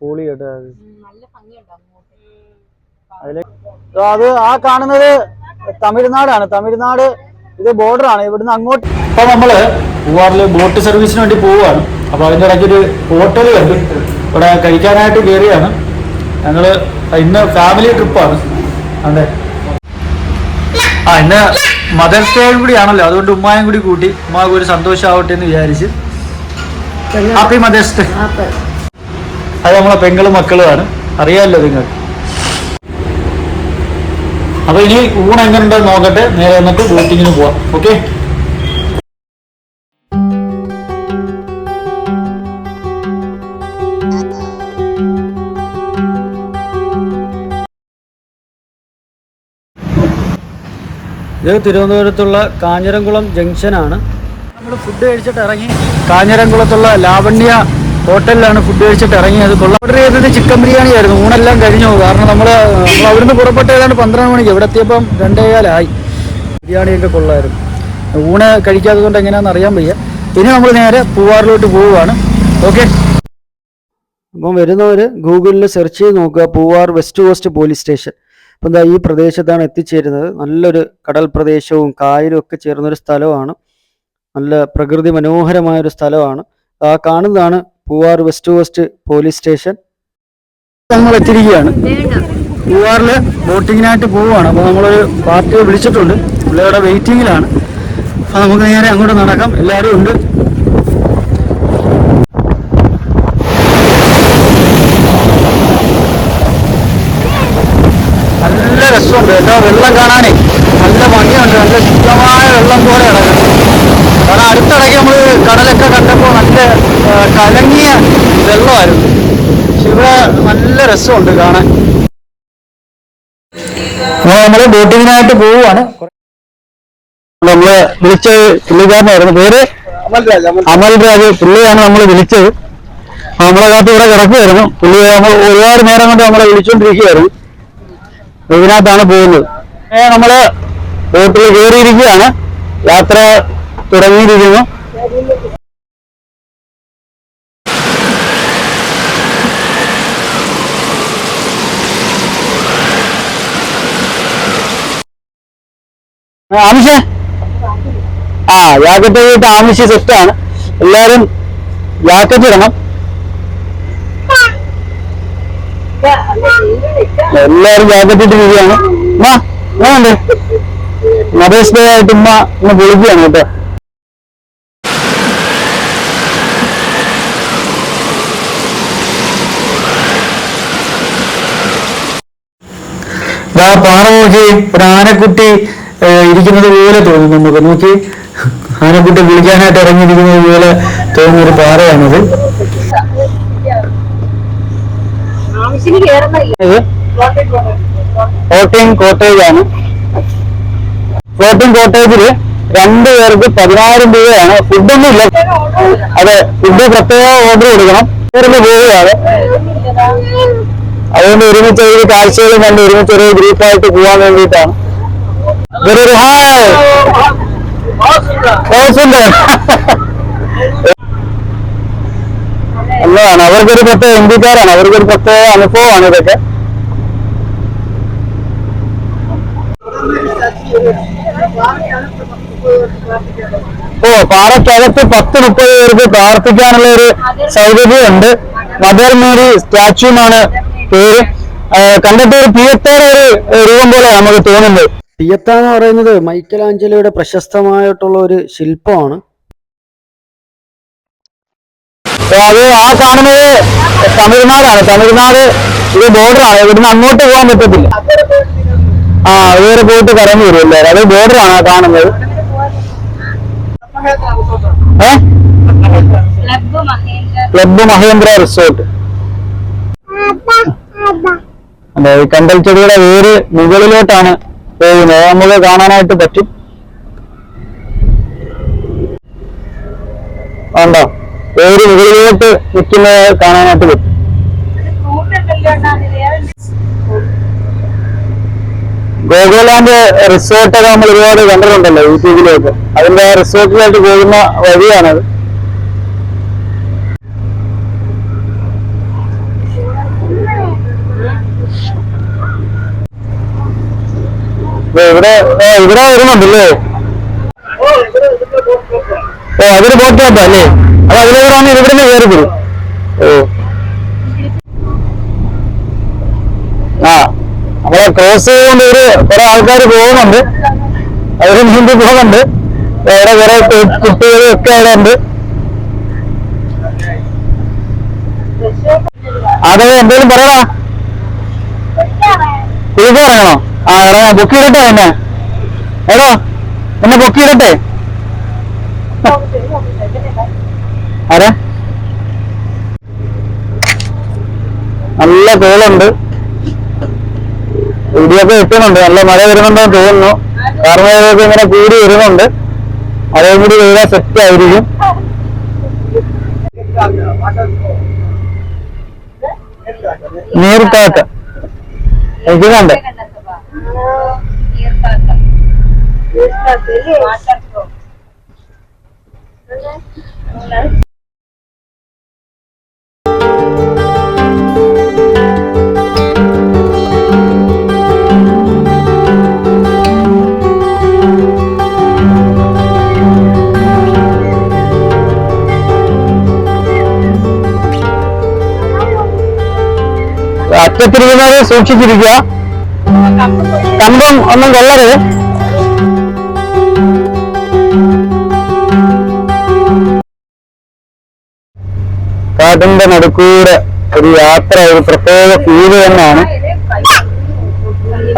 പൊളി കേട്ടോ അതിൽ അത് ആ കാണുന്നത് തമിഴ്നാടാണ്. തമിഴ്നാട് ഇത് ബോർഡർ ആണ് ഇവിടുന്ന് അങ്ങോട്ട് ഇപ്പൊ നമ്മൾ പൂവാറിൽ ബോട്ട് സർവീസിന് വേണ്ടി പോവാണ്. അപ്പൊ അതിന്റെ ഇടയ്ക്ക് ഒരു ഹോട്ടൽ കണ്ടു ഇവിടെ കഴിക്കാനായിട്ട് കയറിയാണ് ഞങ്ങൾ ഇന്ന് ഫാമിലി ട്രിപ്പാണ് അതെ. ആ ഇന്ന് മദർസ് ഡേ കൂടിയാണല്ലോ അതുകൊണ്ട് ഉമ്മായും കൂടി കൂട്ടി ഉമ്മാക്ക് ഒരു സന്തോഷമാവട്ടെ എന്ന് വിചാരിച്ച്. ഹാപ്പി മദേഴ്സ് ഡേ അത് നമ്മളെ പെങ്ങളും മക്കളുമാണ് അറിയാമല്ലോ നിങ്ങൾ അപ്പൊ ഇനി ഊണ് എങ്ങനെയുണ്ടെന്ന് നോക്കട്ടെ. നേരെ വന്നിട്ട് ബോട്ടിങ്ങിന് പോവാം. ഓക്കെ ഇത് തിരുവനന്തപുരത്തുള്ള കാഞ്ഞിരംകുളം ജംഗ്ഷനാണ്. നമ്മൾ ഫുഡ് കഴിച്ചിട്ട് ഇറങ്ങി. കാഞ്ഞിരംകുളത്തുള്ള ലാവണ്യ ഹോട്ടലിലാണ് ഫുഡ് കഴിച്ചിട്ട് ഇറങ്ങിയത്. കൊള്ള. ഓർഡർ ചെയ്തത് ചിക്കൻ ബിരിയാണി ആയിരുന്നു. ഊണെല്ലാം കഴിഞ്ഞു കാരണം നമ്മൾ അവിടുന്ന് പുറപ്പെട്ട ഏതാണ്ട് പന്ത്രണ്ട് മണിക്ക്. ഇവിടെ എത്തിയപ്പം രണ്ടേകാലായി. ബിരിയാണിയൊക്കെ കൊള്ളായിരുന്നു. ഊണ് കഴിക്കാത്തത് കൊണ്ട് എങ്ങനെയാണെന്ന് അറിയാൻ വയ്യ. ഇനി നമ്മൾ നേരെ പൂവാറിലോട്ട് പോവുകയാണ്. ഓക്കെ അപ്പം വരുന്നവർ ഗൂഗിളിൽ സെർച്ച് ചെയ്ത് നോക്കുക. Poovar west coast police station അപ്പം എന്താ ഈ പ്രദേശത്താണ് എത്തിച്ചേരുന്നത്. നല്ലൊരു കടൽ പ്രദേശവും കായലും ഒക്കെ ചേർന്നൊരു സ്ഥലമാണ് നല്ല പ്രകൃതി മനോഹരമായൊരു സ്ഥലമാണ്. ആ കാണുന്നതാണ് Poovar west coast police station ഞങ്ങൾ എത്തിയിരിക്കുകയാണ്. പൂവാറിൽ ബോട്ടിങ്ങിനായിട്ട് പോവുകയാണ്. അപ്പോൾ നമ്മളൊരു പാർട്ടിയെ വിളിച്ചിട്ടുണ്ട്. പിള്ളേരുടെ വെയിറ്റിങ്ങിലാണ്. അപ്പോൾ നമുക്ക് നേരെ അങ്ങോട്ട് നടക്കാം. എല്ലാവരും ഉണ്ട്. നല്ല രസമുണ്ട് കേട്ടോ. വെള്ളം കാണാനേ. നല്ല ഭംഗിയുണ്ട്. നല്ല ശുദ്ധമായ വെള്ളം പോലെ കിടക്കുന്നത് കാരണം അടുത്തിടയ്ക്ക് നമ്മൾ കടലൊക്കെ കണ്ടപ്പോൾ നല്ല കലങ്ങിയ വെള്ളമായിരുന്നു. പക്ഷെ ഇവിടെ നല്ല രസമുണ്ട് കാണാൻ. നമ്മൾ ബോട്ടിങ്ങിനായിട്ട് പോവുകയാണ് നമ്മൾ വിളിച്ചത് പുള്ളിക്കാരനായിരുന്നു. പേര്? അമൽ രാജ് പുള്ളിയാണ് നമ്മൾ വിളിച്ചത്. നമ്മളകത്ത് നമ്മളെ കാത്ത് ഇവിടെ കിടക്കുമായിരുന്നു പുള്ളി നമ്മൾ ഒരുപാട് നേരം കൊണ്ട് നമ്മളെ വിളിച്ചുകൊണ്ടിരിക്കുകയായിരുന്നു ഇതിനകത്താണ് പോകുന്നത്. നമ്മൾ ബോട്ടിൽ കയറിയിരിക്കുകയാണ് യാത്ര തുടങ്ങിയിരിക്കുന്നു. ആമിഷേ? ആ ജാക്കറ്റ് ഇട്ട് ആമിഷ സെറ്റാണ് എല്ലാരും ജാക്കറ്റ് ഇടണം. എല്ലാരും ജാക്കറ്റ് ഇട്ട് ഇട്ടിരിക്കുകയാണ് ഉമ്മ ഉമ്മ ഉണ്ട്. മദേഴ്സ് ഡേ ആയിട്ട് ഉമ്മ ഇന്ന് വിളിക്കുകയാണ് കേട്ടോ. ദാ പാറ നോക്കി ഒരു ആനക്കുട്ടി ഇരിക്കുന്നത് പോലെ തോന്നും നമുക്ക്. നോക്കി. ആനക്കുട്ടി വിളിക്കാനായിട്ട് ഇറങ്ങിയിരിക്കുന്നത് പോലെ തോന്നുന്ന ഒരു പാറയാണത്. കോട്ടയം കോട്ടേജ് ആണ്. ഫ്ലോട്ടിംഗ് കോട്ടേജിൽ രണ്ട് പേർക്ക് പതിനായിരം രൂപയാണ്. ഫുഡൊന്നും ഇല്ല. അതെ ഫുഡ് പ്രത്യേക ഓർഡർ കൊടുക്കണം. പേരിൽ പോവുകയാണ്. അതുകൊണ്ട് ഒരുമിച്ച് ഒരു കാഴ്ചകളും കണ്ട് ഒരുമിച്ച് ഒരു ഗ്രൂപ്പായിട്ട് പോകാൻ വേണ്ടിയിട്ടാണ്. ഇവരൊരു നല്ലതാണ് അവർക്കൊരു പ്രത്യേക ഇന്ത്യക്കാരാണ് അവർക്കൊരു പ്രത്യേക അനുഭവമാണ് ഇതൊക്കെ. ഓ പാറക്കകത്ത് പത്ത് മുപ്പത് പേർക്ക് പ്രാർത്ഥിക്കാനുള്ള ഒരു സൗകര്യമുണ്ട്. മദർ മേരി സ്റ്റാച്ചു എന്നാണ് പേര് കണ്ടിട്ട് ഒരു ഒരു രൂപം പോലെ നമുക്ക് തോന്നുന്നത് പിയത്ത എന്ന് പറയുന്നത് മൈക്കൽ ആഞ്ചലോയുടെ പ്രശസ്തമായിട്ടുള്ള ഒരു ശില്പമാണ്. അത് ആ കാണുന്നത് തമിഴ്നാടാണ്. തമിഴ്നാട് ഇത് ബോർഡറാണ് ഇവിടുന്ന് അങ്ങോട്ട് പോകാൻ പറ്റത്തില്ല. ആ വേറെ പോയിട്ട് കറങ്ങി എല്ലാവരും. അത് ബോർഡറാണ് ആ കാണുന്നത്. ക്ലബ് മഹേന്ദ്ര റിസോർട്ട് അതെ ഈ കണ്ടൽ ചെടിയുടെ വേര് മുകളിലോട്ടാണ് പോകുന്നത്. നമുക്ക് കാണാനായിട്ട് പറ്റും. ഉണ്ടോ വേര് മുകളിലോട്ട് നിൽക്കുന്നത് കാണാനായിട്ട് പറ്റും. ഗോകുലാൻഡ് റിസോർട്ടൊക്കെ നമ്മൾ ഒരുപാട് കണ്ടിട്ടുണ്ടല്ലോ യൂട്യൂബിലൊക്കെ. അതിന്റെ റിസോർട്ടിലോട്ട് പോകുന്ന വഴിയാണത്. ഇവിടെ ഇവിടെ വരുന്നുണ്ടല്ലേ ഓ അതൊരു ബോട്ട് കേട്ടോ അല്ലേ? അത് വന്ന് ഇവിടെ നിന്ന് കയറി വരും ഓ. ആ നമ്മളെ ക്രോസ് ചെയ്തുകൊണ്ട് ഒരു കുറെ ആൾക്കാർ പോകുന്നുണ്ട്. അവർ നീന്തി പോകുന്നുണ്ട്. വേറെ കുറെ കുട്ടികളും ഒക്കെ അവിടെ ഉണ്ട്. അതെ എന്തേലും പറയടാ കുളിക്കാൻ എടാ ആ ഇറങ്ങാം പൊക്കിയിടട്ടെ എന്നെ. എടാ എന്നെ പൊക്കിയിടട്ടെ ആരെ? നല്ല കോളുണ്ട്. ഇടിയൊക്കെ എത്തുന്നുണ്ട്. നല്ല മഴ വരുന്നുണ്ടെന്ന് തോന്നുന്നു. കാർമേഘമൊക്കെ ഇങ്ങനെ കൂടി വരുന്നുണ്ട്. അതേ കൂടി വരാൻ സെറ്റ് ആയിരിക്കും. നീർക്കാക്ക എനിക്കുന്നുണ്ട് അറ്റത്തിരിക്കുന്നവരെ സൂക്ഷിച്ചിരിക്കുക കമ്പം ഒന്നും കൊള്ളരുത് കാട്ടിന്റെ നടുക്കൂടെ ഒരു യാത്ര ഒരു പ്രത്യേക ഫീൽ തന്നെയാണ്.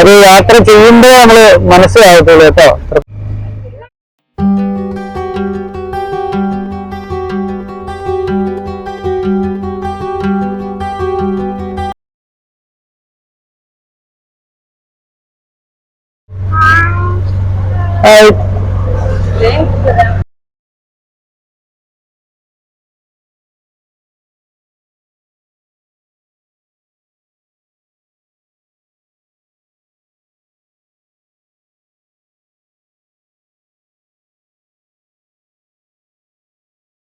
അത് യാത്ര ചെയ്യുമ്പോഴേ നമ്മൾ മനസ്സിലാകത്തുള്ളൂ കേട്ടോ. ഹായ്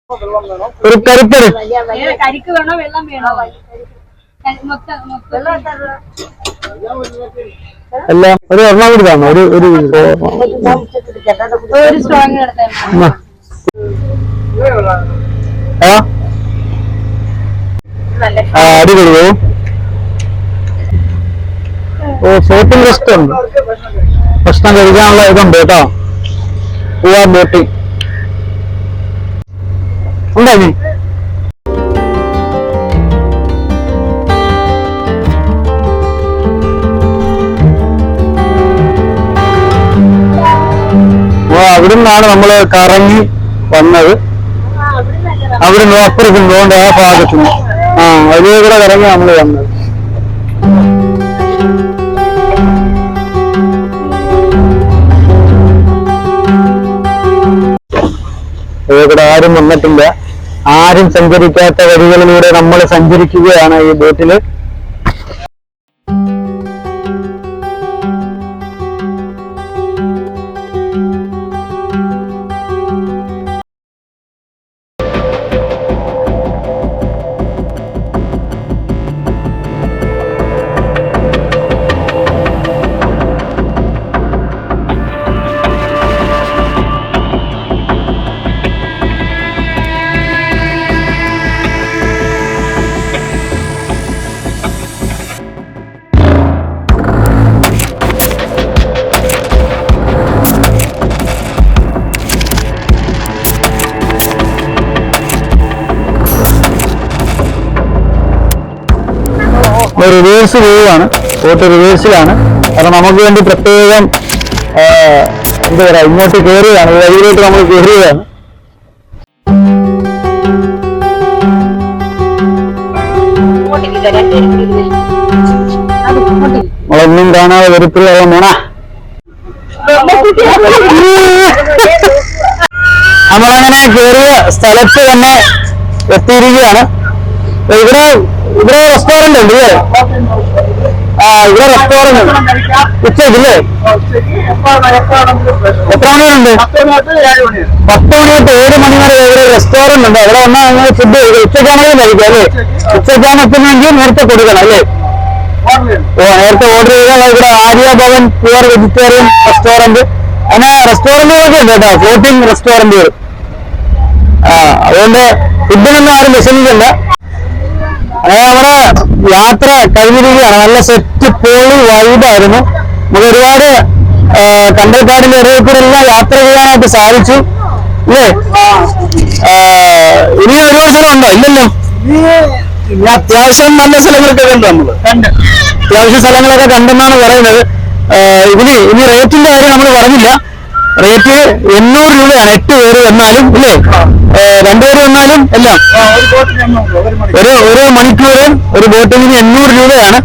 ഒരു കരിക്ക് വേണോ വെള്ളം വേണോ? എല്ലാം ഒരു ഒരെണ്ണം കൂടി താമോ ഒരു ഒരു ആ? അടിപൊളി. ഓ ഷോപ്പിംഗ് ലിസ്റ്റ് ഉണ്ട്. ഭക്ഷണം കഴിക്കാനുള്ള ഇതുണ്ട് കേട്ടോ. പോവാൻ ബോട്ടിംഗ് ഉണ്ടോ നീ ഓ അവിടുന്നാണ് നമ്മൾ കറങ്ങി വന്നത്. അവിടുന്ന് അപ്പുറത്തും പോകേണ്ട ആ ഭാഗത്തുനിന്ന്. ആ അതിലേ കൂടെ കറങ്ങി നമ്മൾ വന്നത്. ഇവിടെ ആരും വന്നിട്ടില്ല. ആരും സഞ്ചരിക്കാത്ത വഴികളിലൂടെ നമ്മൾ സഞ്ചരിക്കുകയാണ് ഈ ബോട്ടിൽ. റിവേഴ്സ് പോവുകയാണ് ബോട്ട് റിവേഴ്സിലാണ് കാരണം നമുക്ക് വേണ്ടി പ്രത്യേകം എന്താ പറയുക ഇങ്ങോട്ട് കയറുകയാണ് വഴിയിലോട്ട് നമ്മൾ കയറുകയാണ് നമ്മളൊന്നും കാണാതെ വരുത്തില്ല മുണ. നമ്മളങ്ങനെ കയറിയ സ്ഥലത്ത് തന്നെ എത്തിയിരിക്കുകയാണ്. ഇവിടെ ഇവിടെ റെസ്റ്റോറന്റ് ഉണ്ട് ഇല്ലേ ആ ഇവിടെ റെസ്റ്റോറന്റ് ഉച്ചല്ലേ എത്ര മണിയുണ്ട് പത്ത് മണി തൊട്ട് ഏഴ് മണി വരെ ഇവിടെ റെസ്റ്റോറന്റ് ഉണ്ട്. അവിടെ വന്നാൽ നിങ്ങൾ ഫുഡ് ഉച്ചയ്ക്കാണെങ്കിലും കഴിക്കാം അല്ലേ? ഉച്ചയ്ക്കാണ് എത്തുന്നെങ്കിൽ നേരത്തെ കൊടുക്കണം അല്ലേ? ഓ നേരത്തെ ഓർഡർ ചെയ്താൽ ഇവിടെ Arya Bhavan pure vegetarian restaurant അങ്ങനെ റെസ്റ്റോറന്റുകളൊക്കെ ഉണ്ട് കേട്ടോ. ഫ്ലോട്ടിംഗ് റെസ്റ്റോറന്റുകൾ ആ അതുകൊണ്ട് ഫുഡിനൊന്നും ആരും വിഷമിക്കണ്ട. നമ്മുടെ യാത്ര കഴിഞ്ഞിരിക്കുകയാണ്. നല്ല സെറ്റ് പോളി വൈബായിരുന്നു നമുക്ക് ഒരുപാട് കണ്ടൽക്കാടിന്റെ ഇടയിൽ എല്ലാം യാത്ര ചെയ്യാനായിട്ട് സാധിച്ചു. അല്ലേ? ഇനി ഒരു സ്ഥലം ഉണ്ടോ? ഇല്ലല്ലോ. അത്യാവശ്യം നല്ല സ്ഥലങ്ങളൊക്കെ കണ്ടു നമ്മൾ. അത്യാവശ്യം സ്ഥലങ്ങളൊക്കെ കണ്ടെന്നാണ് പറയുന്നത്. ഇതിന് ഇനി റേറ്റിന്റെ കാര്യം നമ്മൾ പറഞ്ഞില്ല. റേറ്റ് എണ്ണൂറ് രൂപയാണ്. എട്ട് പേര് വന്നാലും ഇല്ലേ രണ്ടുപേര് വന്നാലും എല്ലാം. ഒരു ഒരു മണിക്കൂറും ഒരു ബോട്ടിന് എണ്ണൂറ് രൂപയാണ്.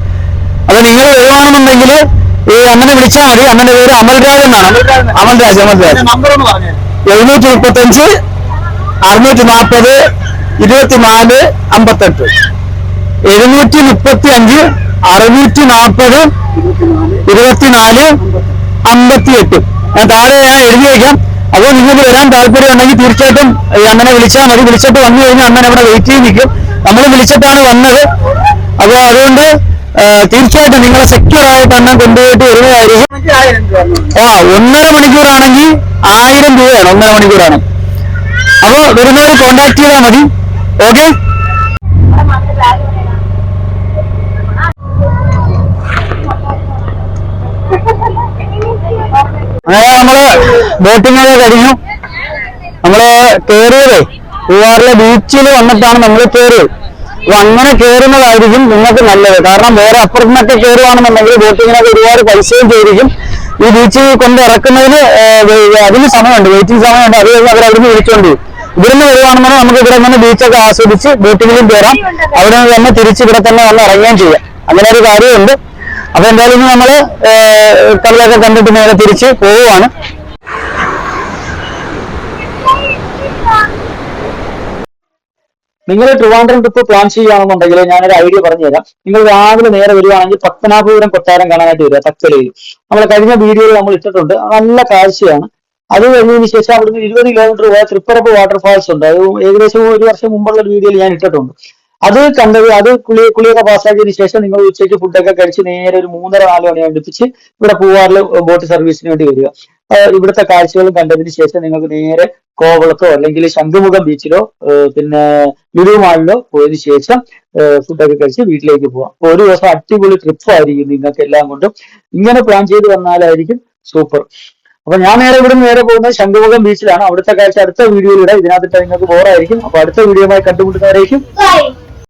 അത് നിങ്ങൾ വരുവാണെന്നുണ്ടെങ്കിൽ ഈ അണ്ണനെ വിളിച്ചാൽ മതി. അണ്ണന്റെ പേര് അമൽരാജ് എന്നാണ്. അമൽരാജ് അമൽരാജ് എഴുന്നൂറ്റി മുപ്പത്തഞ്ച് അറുന്നൂറ്റി നാൽപ്പത് ഇരുപത്തിനാല് അമ്പത്തെട്ട്. എഴുന്നൂറ്റി മുപ്പത്തി അഞ്ച് അറുന്നൂറ്റി നാൽപ്പത് ഇരുപത്തിനാല് അമ്പത്തി എട്ട് ഞാൻ താഴെ ഞാൻ എഴുതി വയ്ക്കാം. അപ്പോൾ നിങ്ങൾക്ക് വരാൻ താല്പര്യം ഉണ്ടെങ്കിൽ തീർച്ചയായിട്ടും അണ്ണനെ വിളിച്ചാൽ മതി. വിളിച്ചിട്ട് വന്നു കഴിഞ്ഞാൽ അമ്മനെ അവിടെ വെയിറ്റ് ചെയ്ത് നിൽക്കും. നമ്മൾ വിളിച്ചിട്ടാണ് വന്നത്. അപ്പോൾ അതുകൊണ്ട് തീർച്ചയായിട്ടും നിങ്ങളെ സെക്യൂർ ആയിട്ട് അണ്ണൻ കൊണ്ടുപോയിട്ട് വരുന്നതായിരിക്കും. ആ ഒന്നര മണിക്കൂറാണെങ്കിൽ ആയിരം രൂപയാണ് ഒന്നര മണിക്കൂറാണ്. അപ്പോൾ വരുന്നവർ കോണ്ടാക്ട് ചെയ്താൽ മതി. ഓക്കെ അങ്ങനെ നമ്മൾ ബോട്ടിംഗ് ഒക്കെ കഴിഞ്ഞു. നമ്മൾ കേറിയത് പൂവാറിലെ ബീച്ചിൽ വന്നിട്ടാണ് നമ്മൾ കേറിയത്. അപ്പൊ അങ്ങനെ കേറുന്നതായിരിക്കും നിങ്ങൾക്ക് നല്ലത്. കാരണം വേറെ അപ്പുറത്ത് നിന്നൊക്കെ കയറുകയാണെന്നുണ്ടെങ്കിൽ ബോട്ടിങ്ങിനൊക്കെ ഒരുപാട് പൈസയും ചെയ്തിരിക്കും. ഈ ബീച്ചിൽ കൊണ്ട് ഇറക്കുന്നതിന് അതിന് സമയമുണ്ട്. വെയിറ്റിംഗ് സമയമുണ്ട്. അത് കഴിഞ്ഞ് അവർ അവിടുന്ന് വിളിച്ചോണ്ട് ഇവിടുന്ന് വരുവാണെന്നുണ്ടെങ്കിൽ നമുക്ക് ഇവിടെ നിന്ന് ബീച്ചൊക്കെ ആസ്വദിച്ച് ബോട്ടിങ്ങിലും കയറാം അവിടെ നിന്ന് തന്നെ തിരിച്ച് ഇവിടെ തന്നെ വന്ന് ഇറങ്ങുകയും ചെയ്യാം. അങ്ങനെ ഒരു കാര്യമുണ്ട്. അപ്പൊ എന്തായാലും നമ്മൾ കളിയൊക്കെ കണ്ടിട്ട് നേരെ തിരിച്ച് പോവുകയാണ്. നിങ്ങൾ ട്രിവാൻഡ്രം ട്രിപ്പ് പ്ലാൻ ചെയ്യുകയാണെന്നുണ്ടെങ്കിൽ ഞാനൊരു ഐഡിയ പറഞ്ഞു തരാം നിങ്ങൾ രാവിലെ നേരെ വരികയാണെങ്കിൽ പത്തനാപുരം കൊട്ടാരം കാണാനായിട്ട് വരിക തക്കലയിൽ നമ്മൾ കഴിഞ്ഞ വീഡിയോയിൽ നമ്മൾ ഇട്ടിട്ടുണ്ട് നല്ല കാഴ്ചയാണ്. അത് കഴിഞ്ഞതിന് ശേഷം അവിടുന്ന് ഇരുപത് കിലോമീറ്റർ പോയ തൃപ്പറപ്പ് വാട്ടർഫാൾസ് ഉണ്ട്. അത് ഏകദേശം ഒരു വർഷം മുമ്പുള്ള വീഡിയോയിൽ ഞാൻ ഇട്ടിട്ടുണ്ട്. അത് കണ്ടത് അത് കുളി കുളിയൊക്കെ പാസ്സാക്കിയതിന് ശേഷം നിങ്ങൾ ഉച്ചയ്ക്ക് ഫുഡൊക്കെ കഴിച്ച് നേരെ ഒരു മൂന്നര നാല് മണി അടുപ്പിച്ച് ഇവിടെ പൂവാറിൽ ബോട്ട് സർവീസിന് വേണ്ടി വരിക. ഇവിടുത്തെ കാഴ്ചകളും കണ്ടതിന് ശേഷം നിങ്ങൾക്ക് നേരെ കോവളത്തോ അല്ലെങ്കിൽ ശംഖുമുഖം ബീച്ചിലോ പിന്നെ ലുലു മാളിലോ പോയതിനു ശേഷം ഫുഡൊക്കെ കഴിച്ച് വീട്ടിലേക്ക് പോവാം. ഒരു ദിവസം അടിപൊളി ട്രിപ്പ് ആയിരിക്കും നിങ്ങൾക്ക് എല്ലാം കൊണ്ടും. ഇങ്ങനെ പ്ലാൻ ചെയ്ത് വന്നാലായിരിക്കും സൂപ്പർ അപ്പൊ ഞാൻ നേരെ ഇവിടെ നേരെ പോകുന്നത് ശംഖുമുഖം ബീച്ചിലാണ്. അവിടുത്തെ കാഴ്ച അടുത്ത വീഡിയോയിലൂടെ. ഇതിനകത്തിട്ട് നിങ്ങൾക്ക് ബോറായിരിക്കും അപ്പൊ അടുത്ത വീഡിയോയുമായി കണ്ടുമുട്ടുന്നവരേക്കും Bye.